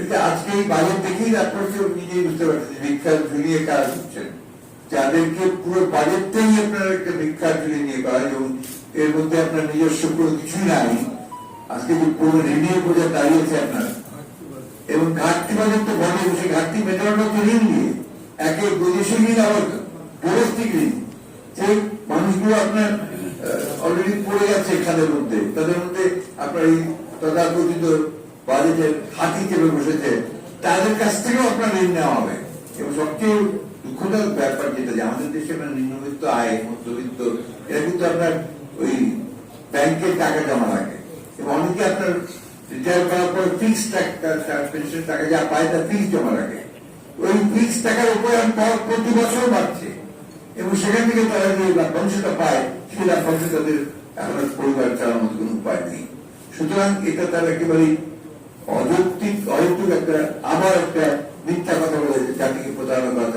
এটা আজকে এই বাজেট দেখেই আপনারা নিজেই বুঝতে পারছেন যে ভিক্ষা ঝুলিয়ে কাজ হচ্ছেন যাদেরকে পুরো বাজেটটাই আপনার একটা ভিক্ষা ঝুলিয়ে নিয়ে করা, এবং এর মধ্যে আপনার নিজস্ব কোনো কিছুই নাই। আজকে যে পুরো ঋণের বোঝা দাঁড়িয়েছে আপনার, এবং ঘাটতি বাজেট তো ঘটে বসে ঘাটতি মেটানোটা তো ঋণ নিয়ে। একে বৈদেশিক ঋণ আবার ডোমেস্টিক ঋণ যে মানুষগুলো আপনার অলরেডি পড়ে যাচ্ছে খাদের মধ্যে। তাদের মধ্যে আপনার এই তথাকথিত বাজেটের হাতি চেপে বসেছে, তাদের কাছ থেকেও আপনার ঋণ নেওয়া হবে। এবং সবচেয়ে দুঃখদায়ক ব্যাপার যেটা, যে আমাদের দেশে আপনার নিম্নবিত্ত আয়, মধ্যবিত্ত, এরা কিন্তু আপনার ওই ব্যাংকের টাকা জমা রাখে। এবং অনেকে আপনার রিটায়ার করার পর ফিক্স পেনশন টাকা যা পায় তা ফিক্স জমা রাখে। ওই ফিক্স টাকার উপরে পর প্রতি বছর বাড়ছে। এবং সেখান থেকে তারা যে লাভ্যাংশটা পায়, সেই লাভ্যাংশ তাদের এখন পরিবার চালানোর কোনো উপায় নেই। সুতরাং এটা তার একেবারে অযৌক্তিক অযৌক্তিক একটা আবার একটা মিথ্যা কথা বলে জাতিকে প্রতারণা করা।